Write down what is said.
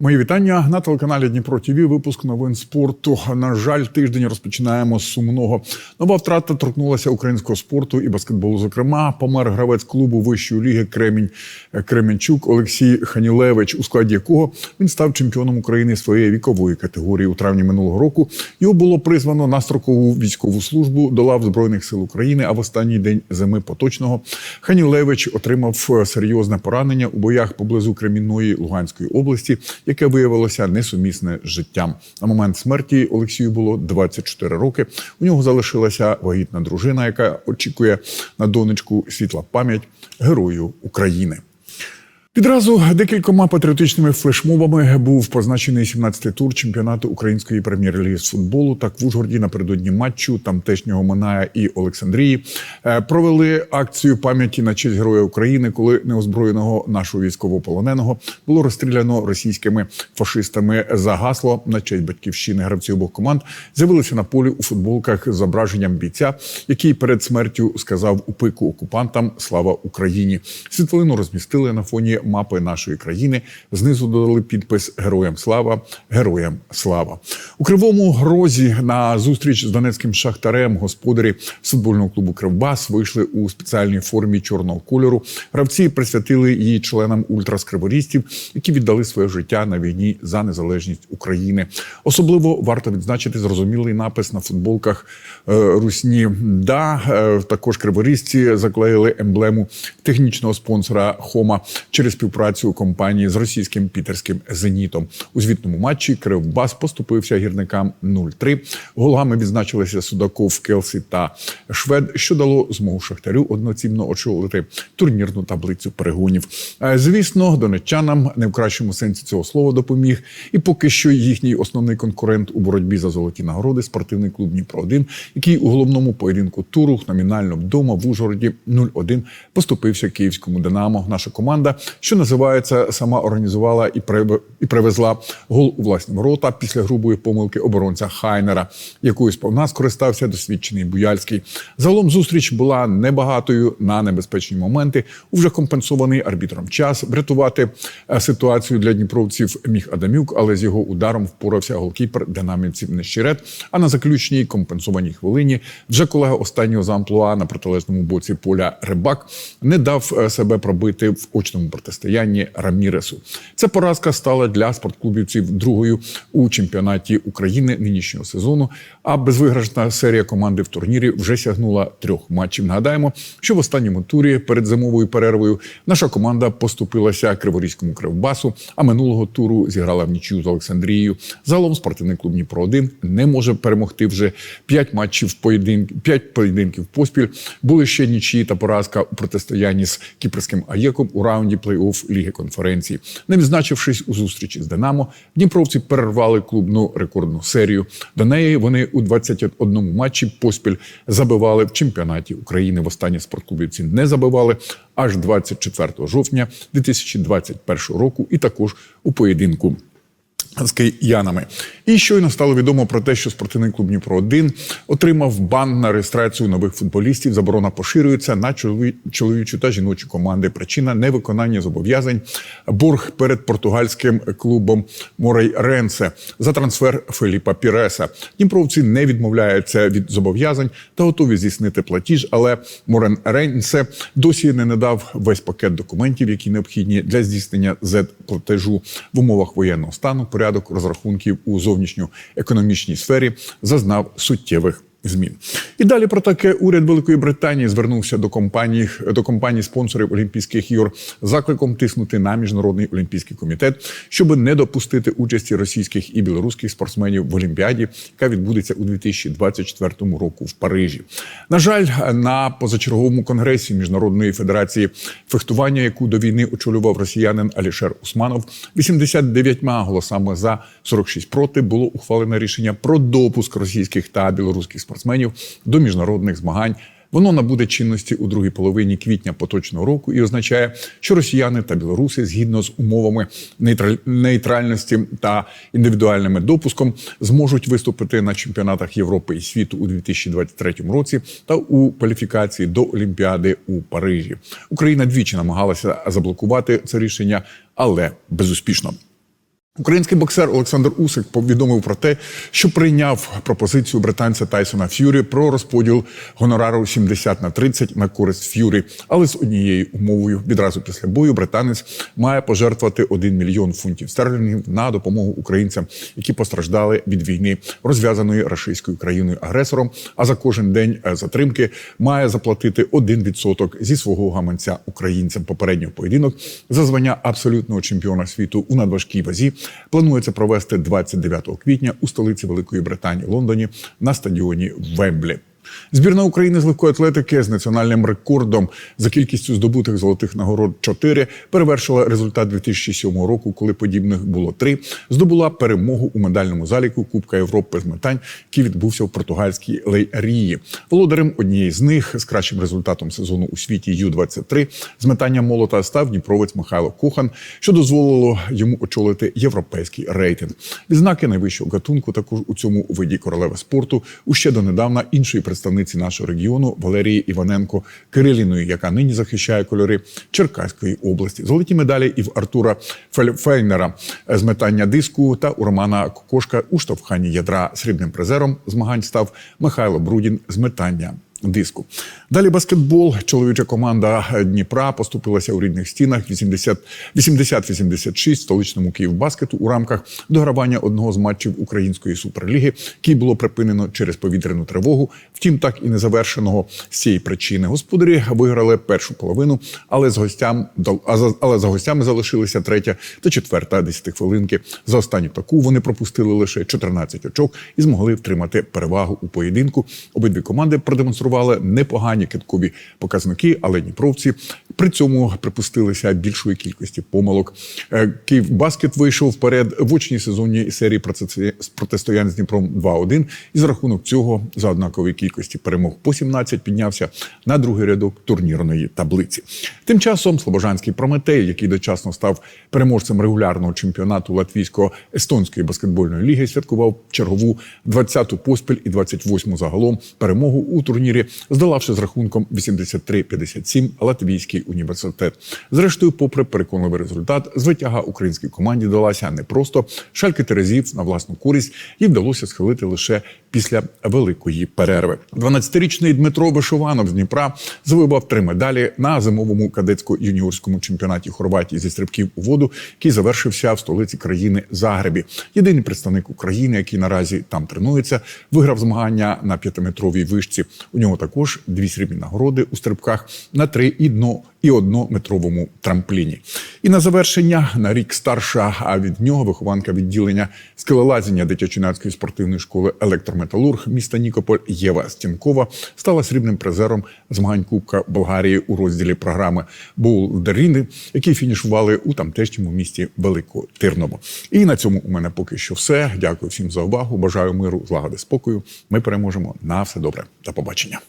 Мої вітання на телеканалі Дніпро ТВ. Випуск новин спорту. На жаль, тиждень розпочинаємо з сумного. Нова втрата торкнулася українського спорту і баскетболу. Зокрема, помер гравець клубу вищої ліги Кремінь Кременчук Олексій Ханілевич, у складі якого він став чемпіоном України своєї вікової категорії у травні минулого року. Його було призвано на строкову військову службу до лав збройних сил України. А в останній день зими поточного Ханілевич отримав серйозне поранення у боях поблизу Кремінної Луганської області яке виявилося несумісне з життям. На момент смерті Олексію було 24 роки. У нього залишилася вагітна дружина, яка очікує на донечку світла пам'ять герою України. Відразу декількома патріотичними флешмобами був позначений 17-й тур чемпіонату української прем'єр-ліги з футболу. Так в Ужгороді напередодні матчу тамтешнього Маная і Олександрії е, провели акцію пам'яті на честь Героя України, коли неозброєного нашого військовополоненого було розстріляно російськими фашистами за гасло на честь батьківщини. Гравці обох команд з'явилися на полі у футболках з зображенням бійця, який перед смертю сказав у пику окупантам Слава Україні. Світлину розмістили на фоні мапи нашої країни. Знизу додали підпис Героям слава, героям слава у кривому розі на зустріч з донецьким шахтарем. Господарі футбольного клубу Кривбас вийшли у спеціальній формі чорного кольору. Гравці присвятили її членам ультраскриворістів, які віддали своє життя на війні за незалежність України. Особливо варто відзначити зрозумілий напис на футболках е, Русні. Да е, також криворізці заклеїли емблему технічного спонсора Хома через співпрацю компанії з російським пітерським зенітом. У звітному матчі Кривбас поступився гірникам 0-3. Голами відзначилися Судаков, Келсі та Швед, що дало змогу Шахтарю одноцінно очолити турнірну таблицю перегонів. Е, Звісно, донеччанам не в кращому сенсі цього слова допоміг. І поки що їхній основний конкурент у боротьбі за золоті нагороди спортивний клуб Дніпро 1 який у головному поєдинку туру номінально вдома в Ужгороді 0-1 поступився київському Динамо. Наша команда, що називається, сама організувала і і привезла гол у власні ворота після грубої помилки оборонця Хайнера, якою сповна скористався досвідчений Буяльський. Загалом зустріч була небагатою на небезпечні моменти. У вже компенсований арбітром час врятувати е, ситуацію для дніпровців міг Адамюк, але з його ударом впорався голкіпер динамівців Нещерет. А на заключній компенсованій хвилині вже колега останнього за амплуа на протилежному боці поля Рибак не дав е, себе пробити в очному протистоянні Раміресу. Ця поразка стала для спортклубівців другою у чемпіонаті України нинішнього сезону. А безвиграшна серія команди в турнірі вже сягнула трьох матчів. Нагадаємо, що в останньому турі перед зимовою перервою наша команда поступилася Криворізькому кривбасу, а минулого туру зіграла в нічю з Олександрією. Загалом спортивний клуб Дніпро 1 не може перемогти вже п'ять матчів поєдин... п'ять поєдинків поспіль. Були ще нічиї та поразка у протистоянні з кіпрським Аєком у раунді плей-офф Ліги конференції. Не відзначившись у зустрічі з Динамо, дніпровці перервали клубну рекордну серію. До неї вони у 21 матчі поспіль забивали в чемпіонаті України. В останній спортклубівці не забивали аж 24 жовтня 2021 року, і також у поєдинку з киянами. І щойно стало відомо про те, що спортивний клуб Дніпро 1 отримав бан на реєстрацію нових футболістів. Заборона поширюється на чолові- чоловічу та жіночу команди. Причина невиконання зобов'язань. Борг перед португальським клубом Морей Ренсе за трансфер Феліпа Піреса. Дніпровці не відмовляються від зобов'язань та готові здійснити платіж, але Морен Ренсе досі не надав весь пакет документів, які необхідні для здійснення z платежу в умовах воєнного стану. Порядок розрахунків у зовнішньоекономічній сфері зазнав суттєвих. Змін і далі про таке уряд Великої Британії звернувся до компаній до компаній спонсорів Олімпійських ігор закликом тиснути на міжнародний олімпійський комітет, щоб не допустити участі російських і білоруських спортсменів в Олімпіаді, яка відбудеться у 2024 року в Парижі. На жаль, на позачерговому конгресі міжнародної федерації фехтування, яку до війни очолював росіянин Алішер Усманов, 89 голосами за 46 проти було ухвалене рішення про допуск російських та білоруських спортсменів до міжнародних змагань. Воно набуде чинності у другій половині квітня поточного року і означає, що росіяни та білоруси згідно з умовами нейтраль- нейтральності та індивідуальним допуском зможуть виступити на чемпіонатах Європи і світу у 2023 році та у кваліфікації до Олімпіади у Парижі. Україна двічі намагалася заблокувати це рішення, але безуспішно. Український боксер Олександр Усик повідомив про те, що прийняв пропозицію британця Тайсона Ф'юрі про розподіл гонорару 70 на 30 на користь Ф'юрі, але з однією умовою відразу після бою британець має пожертвувати 1 мільйон фунтів стерлінгів на допомогу українцям, які постраждали від війни, розв'язаної рашистською країною агресором. А за кожен день е, затримки має заплатити 1% зі свого гаманця українцям. Попередній поєдинок за звання абсолютного чемпіона світу у надважкій вазі планується провести 29 квітня у столиці Великої Британії Лондоні на стадіоні Вемблі. Збірна України з легкої атлетики з національним рекордом за кількістю здобутих золотих нагород 4 перевершила результат 2007 року, коли подібних було 3. Здобула перемогу у медальному заліку Кубка Європи з метань, який відбувся в португальській Лейрії. Володарем однієї з них з кращим результатом сезону у світі Ю-23 з метання молота став Дніпровець Михайло Кохан, що дозволило йому очолити європейський рейтинг. Відзнаки найвищого гатунку також у цьому виді королеви спорту у ще донедавна іншої представниці нашого регіону Валерії Іваненко Кириліної, яка нині захищає кольори Черкаської області. Золоті медалі і в Артура Фельфейнера з метання диску та у Романа Кокошка у штовханні ядра срібним призером змагань став Михайло Брудін з метання. Диску далі баскетбол. Чоловіча команда Дніпра поступилася у рідних стінах 80 80-86 столичному Київбаскету у рамках догравання одного з матчів української суперліги, який було припинено через повітряну тривогу. Втім, так і не завершеного з цієї причини. Господарі виграли першу половину, але з гостям але за гостями залишилися третя та четверта десятихвилинки. За останню таку вони пропустили лише 14 очок і змогли втримати перевагу у поєдинку. Обидві команди продемонстрували непогані киткові показники, але дніпровці при цьому припустилися більшої кількості помилок. Е, Київбаскет вийшов вперед в очній сезонній серії протистоянь з Дніпром 2-1. І за рахунок цього за однакової кількості перемог по 17 піднявся на другий рядок турнірної таблиці. Тим часом Слобожанський Прометей, який дочасно став переможцем регулярного чемпіонату латвійсько-естонської баскетбольної ліги, святкував чергову 20-ту поспіль і 28-му загалом перемогу у турнірі, здолавши з рахунком 83-57 латвійський університет. Зрештою, попри переконливий результат, звитяга українській команді далася не просто шальки терезів на власну користь, їй вдалося схилити лише після великої перерви. 12-річний Дмитро Вишованов з Дніпра завоював три медалі на зимовому кадетсько-юніорському чемпіонаті Хорватії зі стрибків у воду, який завершився в столиці країни Загребі. Єдиний представник України, який наразі там тренується, виграв змагання на п'ятиметровій вишці. У нього також дві срібні нагороди у стрибках на три і дно і однометровому трампліні. І на завершення на рік старша, а від нього вихованка відділення скелелазіння дитячо-юнацької спортивної школи електрометалург міста Нікополь Єва Стінкова стала срібним призером змагань Кубка Болгарії у розділі програми Боулдеріни, які фінішували у тамтешньому місті Великотирново. І на цьому у мене поки що все. Дякую всім за увагу. Бажаю миру, злагоди, спокою. Ми переможемо на все добре. До побачення.